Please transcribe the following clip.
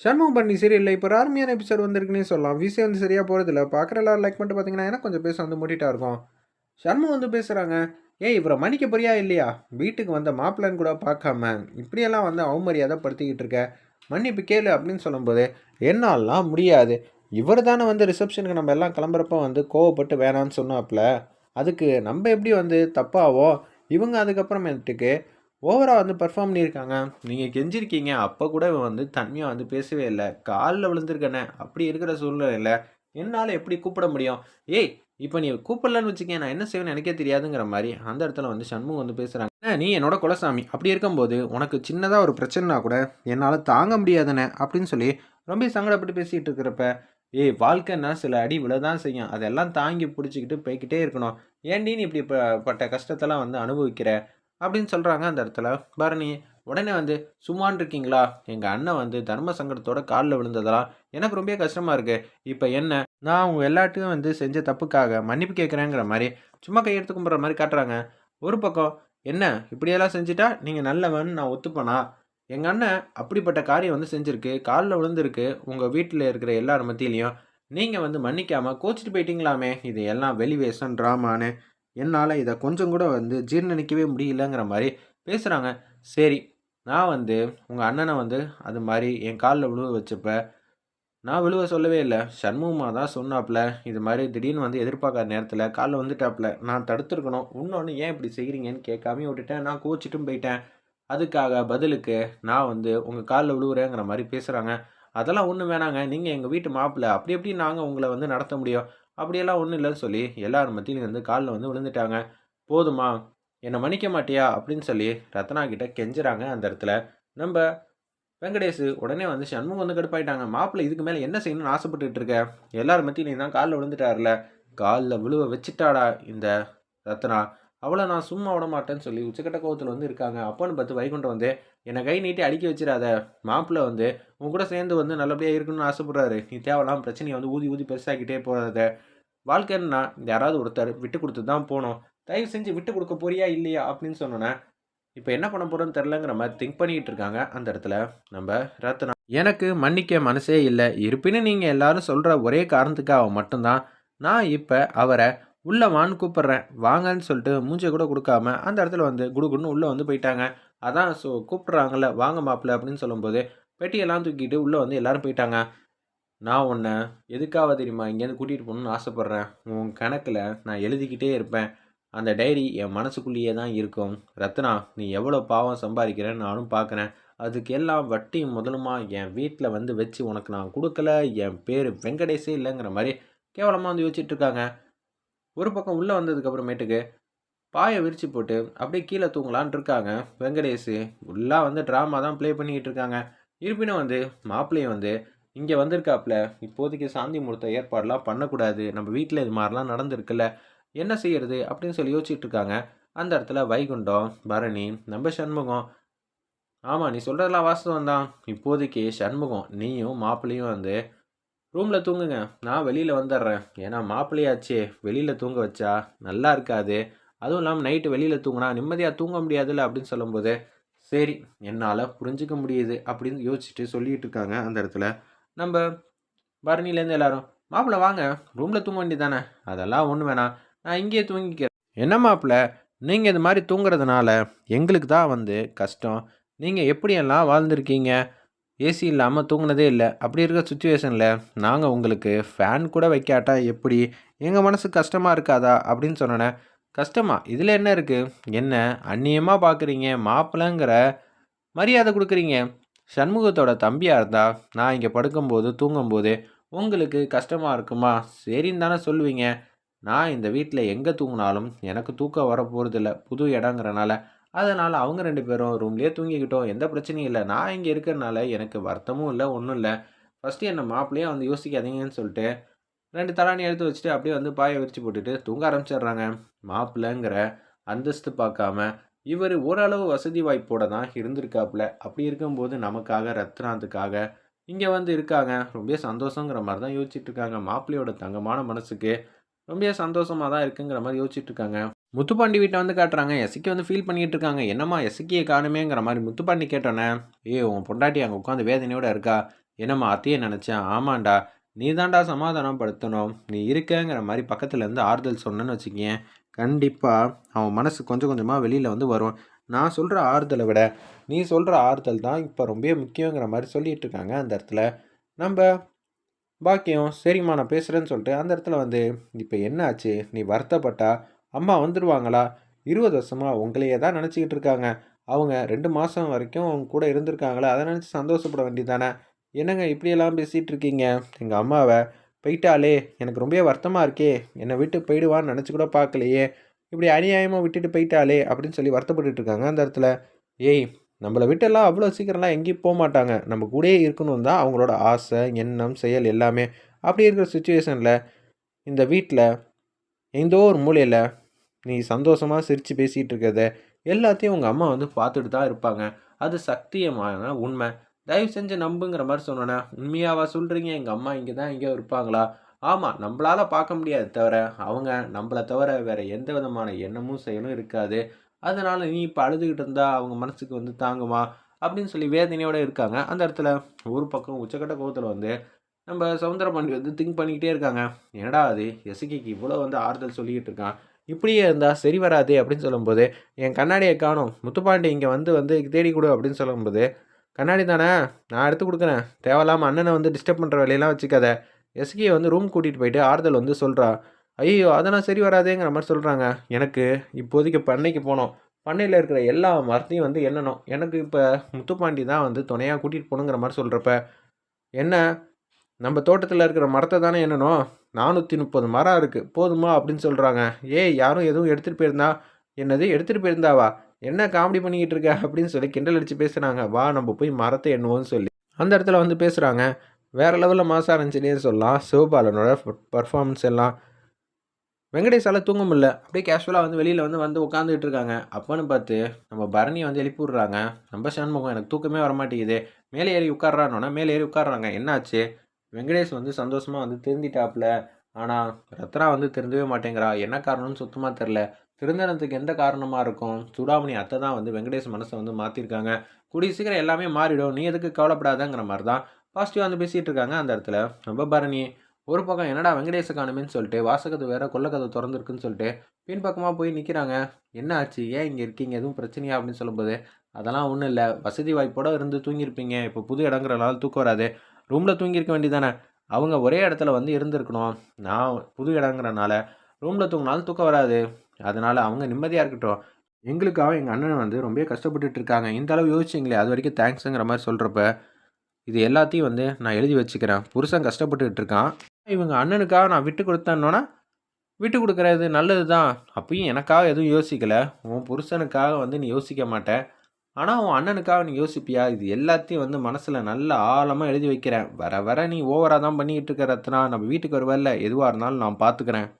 சண்முகம் பண்ணி சரியில்லை இப்போ ஒரு அருமையான எபிசோட் வந்திருக்குன்னே சொல்லலாம். விசி வந்து சரியாக போகிறது இல்லை பார்க்குற எல்லாரும் லைக் பண்ணிட்டு பார்த்தீங்கன்னா ஏன்னா கொஞ்சம் பேச வந்து மூட்டிட்டா இருக்கும். சண்முகம் வந்து பேசுகிறாங்க ஏய் இவரை மன்னிக்க போறியா இல்லையா? வீட்டுக்கு வந்த மாப்பிள்ளைன்னு கூட பார்க்காம இப்படியெல்லாம் வந்து அவமரியாதை படுத்திக்கிட்டு இருக்க. மன்னிப்பு கேளு அப்படின்னு சொல்லும்போது என்னாலாம் முடியாது. இவர் தானே வந்து ரிசப்ஷனுக்கு நம்ம எல்லாம் கிளம்புறப்ப வந்து கோவப்பட்டு வேணான்னு சொன்னாப்புல அதுக்கு நம்ம எப்படி வந்து தப்பாவோ? இவங்க அதுக்கப்புறமேட்டுக்கு ஓவராக வந்து பெர்ஃபார்ம் பண்ணியிருக்காங்க. நீங்கள் கெஞ்சிருக்கீங்க. அப்போ கூட இவன் வந்து தன்மையாக வந்து பேசவே இல்லை. காலில் விழுந்திருக்கனே. அப்படி இருக்கிற சூழ்நிலையில் என்னால் எப்படி கூப்பிட முடியும்? ஏய் இப்போ நீ கூப்பிடலன்னு வச்சுக்கேன் நான் என்ன செய்வேன்னு எனக்கே தெரியாதுங்கிற மாதிரி அந்த இடத்துல வந்து சண்முகம் வந்து பேசுகிறாங்க நீ என்னோட குலசாமி. அப்படி இருக்கும்போது உனக்கு சின்னதாக ஒரு பிரச்சனைனா கூட என்னால் தாங்க முடியாதுண்ணே அப்படின்னு சொல்லி ரொம்ப சங்கடப்பட்டு பேசிகிட்டு இருக்கிறப்ப ஏய் வாழ்க்கைன்னா சில அடி விழதான் செய்யும். அதெல்லாம் தாங்கி பிடிச்சிக்கிட்டு போய்கிட்டே இருக்கணும். ஏன்டி நீ இப்படி ப- பட்ட கஷ்டத்தெல்லாம் வந்து அனுபவிக்கிற? அப்படின்னு சொல்கிறாங்க அந்த இடத்துல. பரணி உடனே வந்து சும்மான் இருக்கீங்களா? எங்கள் அண்ணன் வந்து தர்ம சங்கடத்தோட காலில் விழுந்ததெல்லாம் எனக்கு ரொம்ப கஷ்டமாக இருக்குது இப்போ என்ன? நான் அவங்க எல்லாத்தையும் வந்து செஞ்ச தப்புக்காக மன்னிப்பு கேட்குறேங்கிற மாதிரி சும்மா கையெடுத்து கும்பிட்ற மாதிரி காட்டுறாங்க. ஒரு பக்கம் என்ன? இப்படியெல்லாம் செஞ்சுட்டா நீங்கள் நல்லவன் நான் ஒத்துப்பேனா? எங்கள் அண்ணன் அப்படிப்பட்ட காரியம் வந்து செஞ்சுருக்கு. காலில் விழுந்திருக்கு. உங்கள் வீட்டில் இருக்கிற எல்லார் மத்தியிலையும். நீங்கள் வந்து மன்னிக்காமல் கோச்சிட்டு போயிட்டீங்களாமே? இது எல்லாம் வெளி வேஷம் ட்ராமான்னு. என்னால் இதை கொஞ்சம் கூட வந்து ஜீர்ணிக்கவே முடியலங்கிற மாதிரி பேசுகிறாங்க சரி நான் வந்து உங்கள் அண்ணனை வந்து அது மாதிரி என் காலில் விழுவ வச்சப்ப நான் விழுவ சொல்லவே இல்லை. சண்முகமாக தான் சொன்னாப்புல இது மாதிரி திடீர்னு வந்து எதிர்பார்க்காத நேரத்தில் காலில் வந்துட்டாப்புல நான் தடுத்துருக்கணும். இன்னொன்று ஏன் இப்படி செய்கிறீங்கன்னு கேட்காம விட்டுட்டேன். நான் கோச்சிட்டும் போயிட்டேன். அதுக்காக பதிலுக்கு நான் வந்து உங்கள் காலில் விழுவுறேங்கிற மாதிரி பேசுகிறாங்க அதெல்லாம் ஒன்றும் வேணாங்க. நீங்கள் எங்கள் வீட்டு மாப்பிள்ளை. அப்படி எப்படி நாங்கள் உங்களை வந்து நடத்த முடியும். அப்படியெல்லாம் ஒன்றும் இல்லைன்னு சொல்லி எல்லார் மத்தியிலும் வந்து காலில் வந்து விழுந்துட்டாங்க. போதுமா என்னை மன்னிக்க மாட்டியா? அப்படின்னு சொல்லி ரத்னா கிட்ட கெஞ்சுறாங்க அந்த இடத்துல. நம்ம வெங்கடேஷ் உடனே வந்து சண்முகம் வந்து கடுப்பாயிட்டாங்க. மாப்பிள்ளை இதுக்கு மேலே என்ன செய்யணும்னு ஆசைப்பட்டுட்டு இருக்க? எல்லார் மத்தியிலையும் தான் காலில் விழுந்துட்டார்ல. காலில் விழுவ வச்சுட்டாடா இந்த ரத்னா. அவளை நான் சும்மா விட மாட்டேன்னு சொல்லி உச்சக்கட்ட கோவத்தில் வந்து இருக்காங்க. அப்போன்னு பார்த்து வைகுண்டம் வந்து என்னை கை நீட்டி அடிக்க வச்சிடாத. மாப்பிள்ளை வந்து உன் கூட சேர்ந்து வந்து நல்லபடியாக இருக்கணும்னு ஆசைப்படுறாரு. நீ தேவையில்லாம பிரச்சனையை வந்து ஊதி ஊதி பெருசாக்கிட்டே போகிறத வாழ்க்கைன்னா யாராவது ஒருத்தர் விட்டு கொடுத்து தான் போகணும். தயவு செஞ்சு விட்டு கொடுக்க போறியா இல்லையா? அப்படின்னு சொன்னோன்னே இப்போ என்ன பண்ண போகிறோன்னு தெரிலங்கிற மாதிரி திங்க் பண்ணிக்கிட்டு இருக்காங்க அந்த இடத்துல நம்ம ரத்னா. எனக்கு மன்னிக்க மனசே இல்லை. இருப்பினும் நீங்கள் எல்லாரும் சொல்கிற ஒரே காரணத்துக்காக மட்டும்தான். நான் இப்போ அவரை உள்ளே வான்னு கூப்பிட்றேன். வாங்கன்னு சொல்லிட்டு மூஞ்சை கூட கொடுக்காம அந்த இடத்துல வந்து குடுகுடுன்னு உள்ளே வந்து போயிட்டாங்க. அதான் ஸோ கூப்பிட்றாங்கல்ல வாங்க மாப்பிள்ள அப்படின்னு சொல்லும்போது பெட்டியெல்லாம் தூக்கிட்டு உள்ளே வந்து எல்லோரும் போயிட்டாங்க. நான் உன்னை எதுக்காக தெரியுமா இங்கேருந்து கூட்டிகிட்டு போகணுன்னு ஆசைப்பட்றேன்? உன் கணக்கில் நான் எழுதிக்கிட்டே இருப்பேன். அந்த டைரி என் மனசுக்குள்ளேயே தான் இருக்கும். ரத்னா நீ எவ்வளோ பாவம் சம்பாதிக்கிறேன்னு நானும் பார்க்குறேன். அதுக்கு எல்லாம் வட்டியும் முதலுமா என் வீட்டில் வந்து வச்சு உனக்கு நான் கொடுக்கல. என் பேர் வெங்கடேஷே இல்லைங்கிற மாதிரி கேவலமாக வந்து யோசிச்சுட்டு இருக்காங்க. ஒரு பக்கம் உள்ளே வந்ததுக்கப்புறமேட்டுக்கு பாயை விரிச்சு போட்டு அப்படியே கீழே தூங்கலான் இருக்காங்க வெங்கடேஷ். ஃபுல்லாக வந்து ட்ராமா தான் ப்ளே பண்ணிக்கிட்டு இருக்காங்க. இருப்பினும் வந்து மாப்பிள்ளையும் வந்து இங்கே வந்திருக்காப்புல இப்போதைக்கு சாந்தி முகூர்த்த ஏற்பாடெலாம் பண்ணக்கூடாது. நம்ம வீட்டில் இது மாதிரிலாம் நடந்திருக்குல்ல. என்ன செய்யறது? அப்படின்னு சொல்லி யோசிச்சுட்டு இருக்காங்க அந்த இடத்துல வைகுண்டம் பரணி நம்ம சண்முகம். ஆமாம் நீ சொல்கிறதெல்லாம் வாஸ்தவம் தான் இப்போதைக்கு சண்முகம் நீயும் மாப்பிள்ளையும் வந்து ரூமில் தூங்குங்க. நான் வெளியில் வந்துடுறேன் ஏன்னா மாப்பிள்ளையாச்சே. வெளியில் தூங்க வச்சா நல்லா இருக்காது. அதுவும் இல்லாமல் நைட்டு வெளியில் தூங்கினா நிம்மதியாக தூங்க முடியாதுல்ல அப்படின்னு சொல்லும்போது சரி என்னால் புரிஞ்சுக்க முடியுது அப்படின்னு யோசிச்சுட்டு சொல்லிகிட்டு இருக்காங்க அந்த இடத்துல. நம்ம பரணிலேருந்து எல்லாரும் மாப்பிள்ள வாங்க ரூமில் தூங்க வேண்டியதானே அதெல்லாம் ஒன்று வேணாம். நான் இங்கேயே தூங்கிக்கிறேன். என்ன மாப்பிள்ள? நீங்கள் இது மாதிரி தூங்குறதுனால எங்களுக்கு தான் வந்து கஷ்டம். நீங்கள் எப்படியெல்லாம் வாழ்ந்துருக்கீங்க? ஏசி இல்லாமல் தூங்கினதே இல்லை. அப்படி இருக்க சுச்சுவேஷனில் நாங்கள் உங்களுக்கு ஃபேன் கூட வைக்காட்டா எப்படி? எங்கள் மனசு கஷ்டமாக இருக்காதா? அப்படின்னு சொன்னோன்னே கஷ்டமா? இதில் என்ன இருக்குது என்ன அந்நியமாக பார்க்குறீங்க மாப்பிள்ளைங்கிற மரியாதை கொடுக்குறீங்க. சண்முகத்தோட தம்பியாக இருந்தா நான் இங்கே படுக்கும்போது தூங்கும்போது உங்களுக்கு கஷ்டமாக இருக்குமா? சரின்னு தானே சொல்லுவீங்க. நான் இந்த வீட்டில் எங்கே தூங்கினாலும் எனக்கு தூக்கம் வர போகிறதில்ல புது இடங்கிறனால அதனால் அவங்க ரெண்டு பேரும் ரூம்லேயே தூங்கிக்கிட்டோம். எந்த பிரச்சனையும் இல்லை. நான் இங்கே இருக்கிறனால எனக்கு வருத்தமும் இல்லை ஒன்றும் இல்லை. ஃபஸ்ட்டு என்னை மாப்பிள்ளையே வந்து யோசிக்காதீங்கன்னு சொல்லிட்டு ரெண்டு தலானி எடுத்து வச்சுட்டு அப்படியே வந்து பாயை விரிச்சு போட்டுட்டு தூங்க ஆரம்பிச்சிடுறாங்க. மாப்பிள்ளைங்கிற அந்தஸ்து பார்க்காம இவர் ஓரளவு வசதி வாய்ப்போட தான் இருந்திருக்காப்புல. அப்படி இருக்கும்போது நமக்காக ரத்னாத்துக்காக இங்கே வந்து இருக்காங்க. ரொம்ப சந்தோஷங்கிற மாதிரி தான் யோசிச்சுட்டு இருக்காங்க மாப்பிள்ளையோட தங்கமான மனசுக்கு ரொம்ப சந்தோஷமாக தான் இருக்குங்கிற மாதிரி யோசிச்சுட்டு இருக்காங்க முத்துப்பாண்டி வீட்டை வந்து காட்டுறாங்க. எசக்கி வந்து ஃபீல் பண்ணிகிட்டு இருக்காங்க என்னம்மா எசிக்கியை காணுமேங்கிற மாதிரி முத்துப்பாண்டி கேட்டோன்னே ஏ உன் பொண்டாட்டி அங்கே உட்காந்து வேதனையோட இருக்கா? என்னம்மா அத்தையை நினச்சேன் ஆமாண்டா. நீ தாண்டா சமாதானப்படுத்தணும். நீ இருக்கங்கிற மாதிரி பக்கத்துலேருந்து ஆறுதல் சொன்னேன்னு வச்சுக்கேன் கண்டிப்பாக அவன் மனசு கொஞ்சம் கொஞ்சமாக வெளியில் வந்து வரும் நான் சொல்கிற ஆறுதலை விட நீ சொல்கிற ஆறுதல் தான் இப்போ ரொம்ப முக்கியங்கிற மாதிரி சொல்லிகிட்டு இருக்காங்க அந்த இடத்துல. நம்ம பாக்கியம் சரிம்மா நான் பேசுகிறேன்னு சொல்லிட்டு அந்த இடத்துல வந்து இப்போ என்ன ஆச்சு? நீ வருத்தப்பட்டா? அம்மா வந்துடுவாங்களா இருபது வருஷமாக உங்களையே தான் நினச்சிக்கிட்டு இருக்காங்க. அவங்க ரெண்டு மாதம் வரைக்கும் அவங்க கூட இருந்திருக்காங்களா? அதை நினச்சி சந்தோஷப்பட வேண்டியதானே என்னங்க இப்படியெல்லாம் பேசிகிட்டு இருக்கீங்க? எங்கள் அம்மாவை போயிட்டாலே எனக்கு ரொம்ப வருத்தமாக இருக்கே. என்னை விட்டு போயிடுவான்னு நினச்சி கூட பார்க்கலையே. இப்படி அநியாயமாக விட்டுட்டு போயிட்டாலே அப்படின்னு சொல்லி வருத்தப்பட்டுட்டு இருக்காங்க அந்த இடத்துல. ஏய் நம்மளை விட்டெல்லாம் அவ்வளோ சீக்கிரம்லாம் எங்கேயும் போக மாட்டாங்க. நம்ம கூடயே இருக்கணும் தான் அவங்களோட ஆசை எண்ணம் செயல் எல்லாமே. அப்படி இருக்கிற சுச்சுவேஷனில் இந்த வீட்டில் எந்தோ ஒரு மூலையில் நீ சந்தோஷமாக சிரித்து பேசிகிட்டு இருக்கிறத எல்லாத்தையும் உங்கள் அம்மா வந்து பார்த்துட்டு தான் இருப்பாங்க. அது சக்தியமான உண்மை. தயவு செஞ்சு நம்புங்கிற மாதிரி சொன்னோன்னே உண்மையாவா சொல்கிறீங்க எங்கள் அம்மா இங்கே தான் எங்கேயோ இருப்பாங்களா? ஆமாம் நம்மளால் பார்க்க முடியாது தவிர அவங்க நம்மளை தவிர வேறு எந்த விதமான எண்ணமும் செயலும் இருக்காது. அதனால் நீ இப்போ அழுதுகிட்டு இருந்தால் அவங்க மனசுக்கு வந்து தாங்குமா? அப்படின்னு சொல்லி வேதனையோடு இருக்காங்க. அந்த இடத்துல ஒரு பக்கம் உச்சக்கட்ட கோபத்தில் வந்து நம்ம சவுந்தரபாண்டி வந்து திங்க் பண்ணிக்கிட்டே இருக்காங்க. என்னடா அது? எசுகிக்கு இவ்வளோ வந்து ஆறுதல் சொல்லிக்கிட்டு இருக்கான். இப்படியே இருந்தால் சரி வராது அப்படின்னு சொல்லும்போது என் கண்ணாடியை காணும். முத்துப்பாண்டி இங்கே வந்து வந்து தேடி கொடு அப்படின்னு சொல்லும்போது கண்ணாடி தானே? நான் எடுத்து கொடுக்குறேன். தேவையில்லாமல் அண்ணனை வந்து டிஸ்டர்ப் பண்ணுற வேலையெல்லாம் வச்சுக்காத. எஸ்கியை வந்து ரூம் கூட்டிகிட்டு போயிட்டு ஆறுதல் வந்து சொல்கிறா ஐயோ அதெல்லாம் சரி வராதேங்கிற மாதிரி சொல்கிறாங்க எனக்கு இப்போதைக்கு பண்ணைக்கு போனோம். பண்ணையில் இருக்கிற எல்லா மரத்தையும் வந்து எண்ணணும். எனக்கு இப்போ முத்துப்பாண்டி தான் வந்து துணையாக கூட்டிகிட்டு போகணுங்கிற மாதிரி சொல்கிறப்ப என்ன? நம்ம தோட்டத்தில் இருக்கிற மரத்தை தானே என்னணும் நானூற்றி முப்பது மரம் இருக்குது போதுமா அப்படின்னு சொல்கிறாங்க ஏய் யாரும் எதுவும் எடுத்துகிட்டு போயிருந்தா? என்னது எடுத்துகிட்டு போயிருந்தாவா? என்ன காமெடி பண்ணிக்கிட்டு இருக்க? அப்படின்னு சொல்லி கிண்டல் அடித்து பேசுகிறாங்க வா நம்ம போய் மரத்தை எண்ணுவோம்னு சொல்லி. அந்த இடத்துல வந்து பேசுகிறாங்க வேறு லெவலில் மாசாக இருந்துச்சுன்னே சொல்லலாம். சிவபாலனோட பர்ஃபார்மன்ஸ் எல்லாம் வெங்கடேஷால் தூங்க முடியல. அப்படியே கேஷுவலாக வந்து வெளியில் வந்து வந்து உட்காந்துக்கிட்டு இருக்காங்க. அப்போன்னு பார்த்து நம்ம பரணியை வந்து எழுப்பி விட்றாங்க நம்ம சண்முகம் எனக்கு தூக்கமே வர மாட்டேங்குது மேலே ஏறி உட்காடுறானோன்னா மேலே ஏறி உட்காடுறாங்க என்னாச்சு? வெங்கடேஷ் வந்து சந்தோஷமாக வந்து திருந்திட்டாப்புல. ஆனால் ரத்னா வந்து திருந்தவே மாட்டேங்கிறா. என்ன காரணம்னு சுத்தமாக தெரில திருந்தனத்துக்கு எந்த காரணமாக இருக்கும்? சூடாமணி அத்தை தான் வந்து வெங்கடேஷ் மனசை வந்து மாற்றிருக்காங்க கூடிய சீக்கிரம் எல்லாமே மாறிடும். நீ எதுக்கு கவலைப்படாதங்கிற மாதிரி தான் பாசிட்டிவாக வந்து பேசிகிட்டு இருக்காங்க அந்த இடத்துல. ரொம்ப பரணி ஒரு பக்கம் என்னடா வெங்கடேஷ காணுமேன்னு சொல்லிட்டு வாசகத்து வேற கொல்லக்கதை திறந்துருக்குன்னு சொல்லிட்டு பின்பக்கமாக போய் நிற்கிறாங்க என்ன ஆச்சு? ஏன் இங்கே இருக்கீங்க? எதுவும் பிரச்சனையா? அப்படின்னு சொல்லும்போது அதெல்லாம் ஒன்றும் இல்லை. வசதி வாய்ப்போடு இருந்து தூங்கியிருப்பீங்க. இப்போ புது இடங்கிறனால தூக்கம் வராது. ரூமில் தூங்கியிருக்க வேண்டியதானே அவங்க ஒரே இடத்துல வந்து இருந்திருக்கணும். நான் புது இடங்கிறனால ரூமில் தூங்கினாலும் தூக்கம் வராது. அதனால் அவங்க நிம்மதியாக இருக்கட்டும். எங்களுக்காக எங்கள் அண்ணன் வந்து ரொம்ப கஷ்டப்பட்டுட்டு இருக்காங்க. இந்த அளவு யோசிச்சிங்களே அது வரைக்கும் தேங்க்ஸுங்கிற மாதிரி சொல்கிறப்ப இது எல்லாத்தையும் வந்து நான் எழுதி வச்சுக்கிறேன். புருஷன் கஷ்டப்பட்டுக்கிட்டு இருக்கான். இவங்க அண்ணனுக்காக நான் விட்டு கொடுத்தேன்னொன்னா விட்டு கொடுக்குறது நல்லது தான் அப்பயும் எனக்காக எதுவும் யோசிக்கலை. உன் புருஷனுக்காக வந்து நீ யோசிக்க மாட்டேன் ஆனால் உன் அண்ணனுக்காக நீ யோசிப்பியா? இது எல்லாத்தையும் வந்து மனசில் நல்ல ஆழமாக எழுதி வைக்கிறேன். வர வர நீ ஓவராக தான் பண்ணிக்கிட்டு இருக்க ரத்னா. நம்ம வீட்டுக்கு வருவல்ல. எதுவாக இருந்தாலும் நான் பார்த்துக்கிறேன்